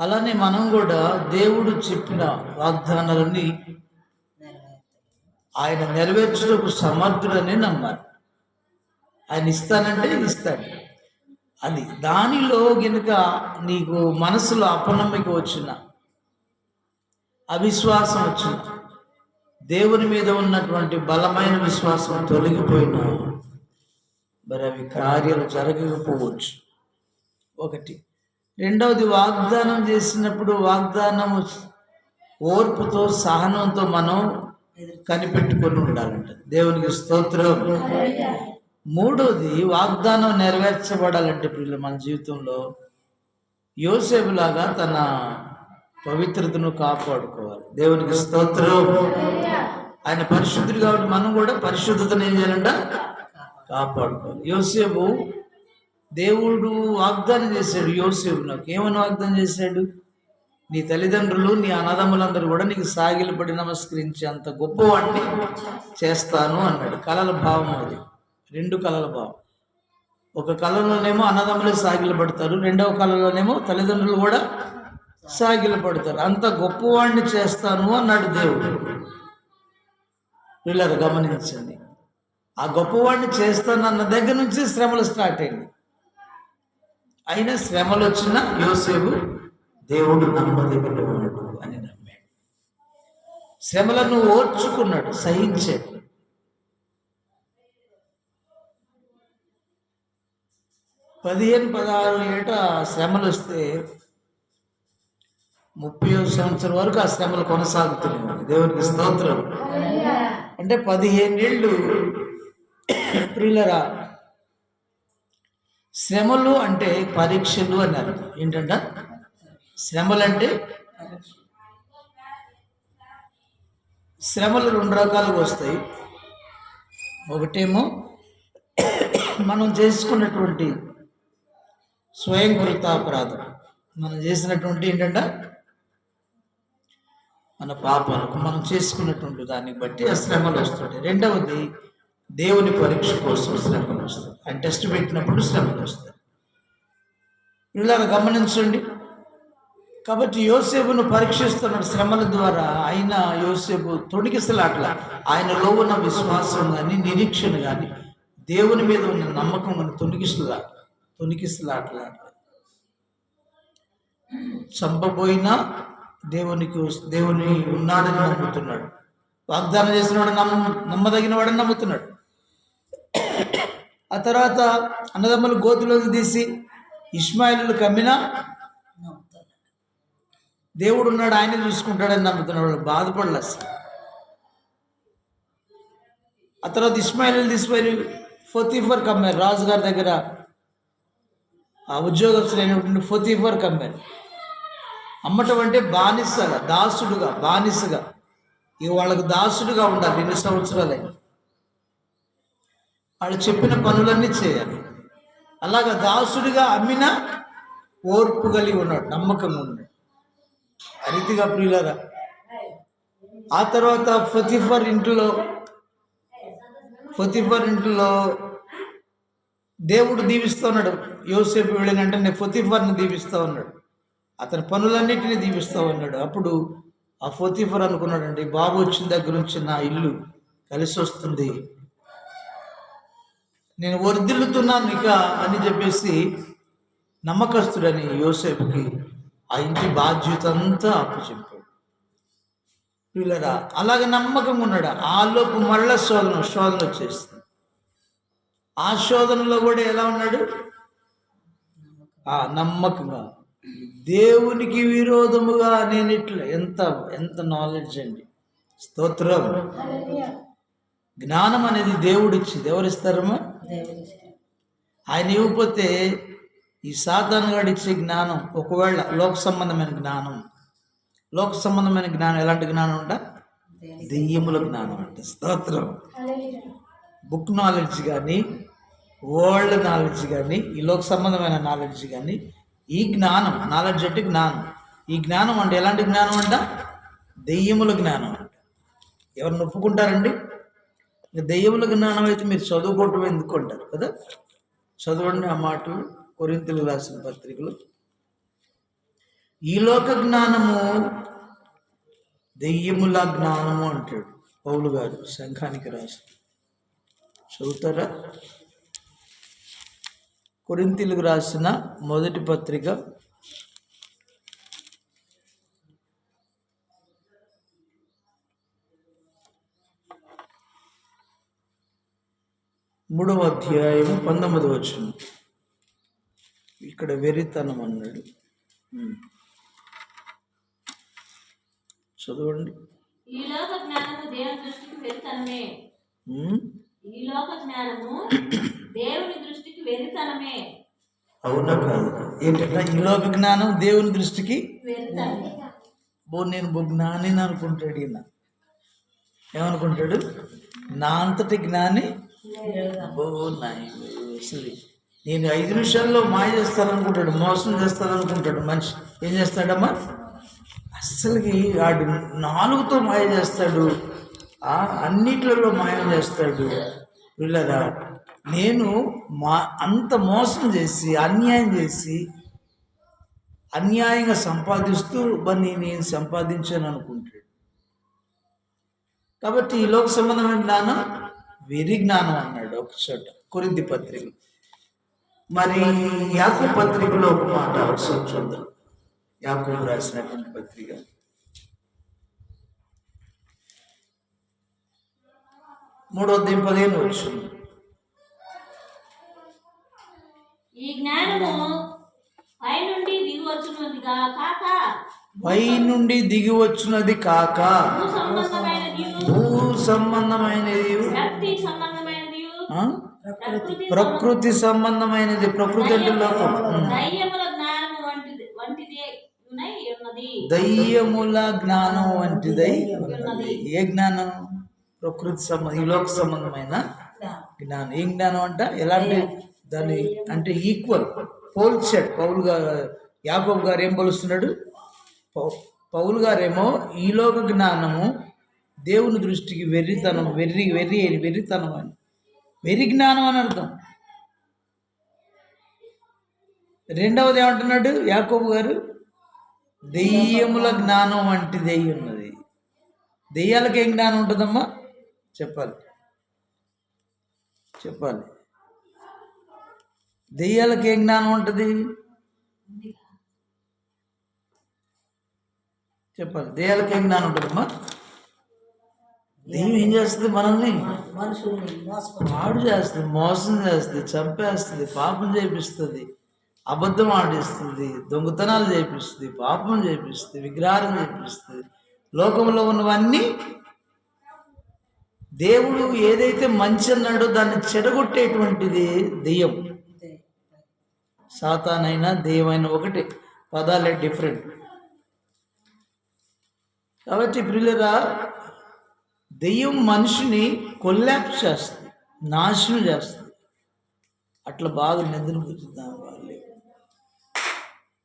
అలానే మనం కూడా దేవుడు చెప్పిన వాగ్దానాలని ఆయన నెరవేర్చుటకు సమర్థుడని నమ్మాలి. ఆయన ఇస్తానంటే ఇస్తాడు. అది దానిలో గనుక నీకు మనసులో అపనమ్మిక వచ్చిన అవిశ్వాసం వచ్చిన దేవుని మీద ఉన్నటువంటి బలమైన విశ్వాసం తొలగిపోయినా మరి అవి కార్యాలు జరగకపోవచ్చు. ఒకటి రెండవది వాగ్దానం చేసినప్పుడు వాగ్దానం ఓర్పుతో సహనంతో మనం కనిపెట్టుకొని ఉండాలంట. దేవునికి స్తోత్రం. మూడోది వాగ్దానం నెరవేర్చబడాలంటే పిల్లలు మన జీవితంలో యోసేపులాగా తన పవిత్రతను కాపాడుకోవాలి. దేవునికి స్తోత్రం. ఆయన పరిశుద్ధుడు కాబట్టి మనం కూడా పరిశుద్ధతను ఏం చేయాలంట? కాపాడుకోవాలి. యోసేపు దేవుడు వాగ్దానం చేశాడు యోసేపు నాకు. ఏమని వాగ్దానం చేశాడు? నీ తల్లిదండ్రులు నీ అన్నదమ్ములందరూ కూడా నీకు సాగిలపడి నమస్కరించి అంత గొప్పవాడిని చేస్తాను అన్నాడు. కలల భావం అది. రెండు కలల భావం. ఒక కళలోనేమో అన్నదమ్ములే సాగిలపడతారు రెండవ కళలోనేమో తల్లిదండ్రులు కూడా సాగిలపడతారు. అంత గొప్పవాడిని చేస్తాను అన్నాడు దేవుడు. వీళ్ళది గమనించండి. ఆ గొప్పవాడిని చేస్తానన్న దగ్గర నుంచి శ్రమలు స్టార్ట్ అయింది అయినా శ్రమలు వచ్చిన యోసేపు దేవుడు నమ్మదగినవాడు అని నమ్మాడు. శ్రమలను ఓర్చుకున్నాడు సహించాడు. పదిహేను పదహారు ఏట శ్రమలు వస్తే ముప్పై సంవత్సరం వరకు ఆ శ్రమలు కొనసాగుతున్నాయి. దేవునికి స్తోత్రం. అంటే పదిహేను ఏళ్ళు ప్రియులరా శ్రమలు అంటే పరీక్షలు అని ఏంటంట? శ్రమలు అంటే శ్రమలు రెండు రకాలుగా వస్తాయి. ఒకటేమో మనం చేసుకున్నటువంటి స్వయం కృతాపరాధం మనం చేసినటువంటి ఏంటంట? మన పాపాలకు మనం చేసుకున్నటువంటి దాన్ని బట్టి ఆ శ్రమలు వస్తుంటాయి. రెండవది దేవుని పరీక్ష కోసం శ్రమలు వస్తాయి ఆయన టెస్ట్ పెట్టినప్పుడు శ్రమలు వస్తాయి ఇలా గమనించండి. కాబట్టి యోసేపును పరీక్షిస్తున్న శ్రమల ద్వారా ఆయన యోసేపు తొడిగిసలాట్ల ఆయనలో ఉన్న విశ్వాసం కానీ నిరీక్షణ కానీ దేవుని మీద ఉన్న నమ్మకం కానీ తొనికిసలా తొనికిసలాట్ల చంపబోయినా దేవునికి దేవుని ఉన్నాడని నమ్ముతున్నాడు. వాగ్దానం చేసినవాడు నమ్మ నమ్మదగిన వాడని నమ్ముతున్నాడు. ఆ తర్వాత అన్నదమ్ములు గోతులోకి తీసి ఇస్మాయిలు కమ్మినా దేవుడు ఉన్నాడు ఆయన చూసుకుంటాడని నమ్ముతున్నాడు వాళ్ళు బాధపడలే అసలు. ఆ తర్వాత ఇస్మాయిల్ తీసుకుపోయి ఫొతీఫర్ కమ్మారు రాజుగారి దగ్గర. ఆ ఉద్యోగస్తులైనటువంటి ఫొతీఫర్ కమ్మారు. అమ్మటం అంటే బానిసగా దాసుడుగా బానిసగా. ఇక వాళ్ళకి దాసుడుగా ఉండాలి ఎన్ని సంవత్సరాలైనా. వాళ్ళు చెప్పిన పనులన్నీ చేయాలి. అలాగా దాసుడిగా అమ్మిన ఓర్పు కలిగి ఉన్నాడు నమ్మకం ఉన్నాడు అరితిగా ప్రియులరా ఆ తర్వాత ఫతిఫర్ ఇంటిలో ఫతిఫర్ ఇంటిలో దేవుడు దీవిస్తూ ఉన్నాడు. యోసేపు వెళ్ళిన వెంటనే ఫతిఫర్ని దీవిస్తూ ఉన్నాడు. అతని పనులన్నిటిని దీవిస్తూ ఉన్నాడు. అప్పుడు ఆ ఫతిఫర్ అనుకున్నాడండి బాబు వచ్చిన దగ్గర నుంచి నా ఇల్లు కలిసి వస్తుంది నేను వర్ధిల్లుతున్నాను ఇక అని చెప్పేసి నమ్మకస్తుడని యోసేపుకి ఆ ఇంటి బాధ్యత అంతా అప్పచెప్పాడు వీళ్ళరా అలాగే నమ్మకంగా ఉన్నాడు? ఆలోపు మళ్ళా శోధన శోధన వచ్చేస్తుంది. ఆ శోధనలో కూడా ఎలా ఉన్నాడు? ఆ నమ్మకంగా. దేవునికి విరోధముగా నేను ఇట్లా ఎంత ఎంత నాలెడ్జ్ అండి. స్తోత్రం. జ్ఞానం అనేది దేవుడు ఇచ్చింది ఎవరు ఇస్తారమ్మా ఆయన ఇవ్వకపోతే ఈ సాధారణ గాడు ఇచ్చే జ్ఞానం ఒకవేళ లోక సంబంధమైన జ్ఞానం లోక సంబంధమైన జ్ఞానం ఎలాంటి జ్ఞానం అంట? దెయ్యముల జ్ఞానం అంటే. స్తోత్రం. బుక్ నాలెడ్జ్ కానీ వరల్డ్ నాలెడ్జ్ కానీ ఈ లోక సంబంధమైన నాలెడ్జ్ కానీ ఈ జ్ఞానం నాలెడ్జ్ అంటే జ్ఞానం. ఈ జ్ఞానం అంటే ఎలాంటి జ్ఞానం అంట? దెయ్యముల జ్ఞానం అంట. ఎవరిని ఒప్పుకుంటారండి దెయ్యముల జ్ఞానం అయితే మీరు చదువుకోవటం ఎందుకు అంటారు కదా? చదవండి ఆ మాటలు. కొరింతలు రాసిన పత్రికలు. ఈ లోక జ్ఞానము దెయ్యముల జ్ఞానము అంటాడు పౌలు గారు శంఖానికి రాసి. చదువుతారా? కొరింతలకు రాసిన మొదటి పత్రిక మూడవ అధ్యాయం పంతొమ్మిది వచ్చిన ఇక్కడ వెరితనం అన్నాడు. చదవండి. ఈ లోక జ్ఞానము దేవుని దృష్టికి వెరితనమే. ఈ లోక జ్ఞానము దేవుని దృష్టికి వెరితనమే అవునా కాదు. ఏంటంటే ఈ లోక జ్ఞానం దేవుని దృష్టికి బో నేను బో జ్ఞాని అనుకుంటాడు ఈయన. ఏమనుకుంటాడు? నా అంతటి జ్ఞాని నేను ఐదు నిమిషాల్లో మాయ చేస్తాననుకుంటాడు మోసం చేస్తాననుకుంటాడు మనిషి. ఏం చేస్తాడమ్మా? అస్సలకి వాడు నాలుగుతో మాయ చేస్తాడు. అన్నిట్లలో మాయం చేస్తాడు. వీళ్ళరా నేను మా అంత మోసం చేసి అన్యాయం చేసి అన్యాయంగా సంపాదిస్తూ మరి నేను సంపాదించాను అనుకుంటాడు కాబట్టి ఈ లోక సంబంధమైన జ్ఞానం వెరి జ్ఞానం అన్నాడు ఒక చోట కొరింది పత్రిక. మరి యాకు పత్రికలో ఒక మాట ఒకసారి చూద్దాం. యాకు రాసినటువంటి పత్రిక. మూడో అధ్యాయం పదిహేను వచ్చింది. ఈ జ్ఞానము పై నుండి దిగి వచ్చున్నదిగా కాక పై నుండి దిగి వచ్చినది కాక. సంబంధమైనది? ప్రకృతి సంబంధమైనది. ప్రకృతి అంటే లోకం. దయ్యముల జ్ఞానం వంటిదై ఏ జ్ఞానం? ప్రకృతి సంబంధం ఈ లోక సంబంధమైన? జ్ఞానం. ఏం జ్ఞానం అంట? ఎలాంటి దాని అంటే ఈక్వల్. పోల్చాడు. పౌలు గారు యాకోబు గారు ఏం పోలుస్తున్నాడు పౌ- పౌలు గారేమో ఈ లోక జ్ఞానము దేవుని దృష్టికి వెర్రితనం వెర్రి వెర్రి వెర్రితనం అని. వెర్రి జ్ఞానం అని అర్థం. రెండవది ఏమంటున్నాడు యాకోబు గారు? దెయ్యముల జ్ఞానం వంటి దెయ్యం ఉన్నది. దెయ్యాలకు ఏం జ్ఞానం ఉంటుందమ్మా? చెప్పాలి. చెప్పాలి. దెయ్యాలకు ఏం జ్ఞానం ఉంటుంది? చెప్పాలి. దెయ్యాలకు ఏం జ్ఞానం ఉంటుందమ్మా? దెయ్యం ఏం చేస్తుంది మనల్ని? పాడు చేస్తుంది మోసం చేస్తుంది చంపేస్తుంది పాపం చేపిస్తుంది అబద్ధం ఆడిస్తుంది దొంగతనాలు చేపిస్తుంది పాపం చేపిస్తుంది విగ్రహారం చేపిస్తుంది. లోకంలో ఉన్నవన్నీ దేవుడు ఏదైతే మంచి అన్నాడో దాన్ని చెడగొట్టేటువంటిది దెయ్యం. సాతానైనా దెయ్యమైనా ఒకటే. పదాలే డిఫరెంట్. కాబట్టి ప్రియులరా దెయ్యం మనిషిని కొల్లాప్స్ చేస్తుంది నాశనం చేస్తుంది. అట్లా బాగా నిద్ర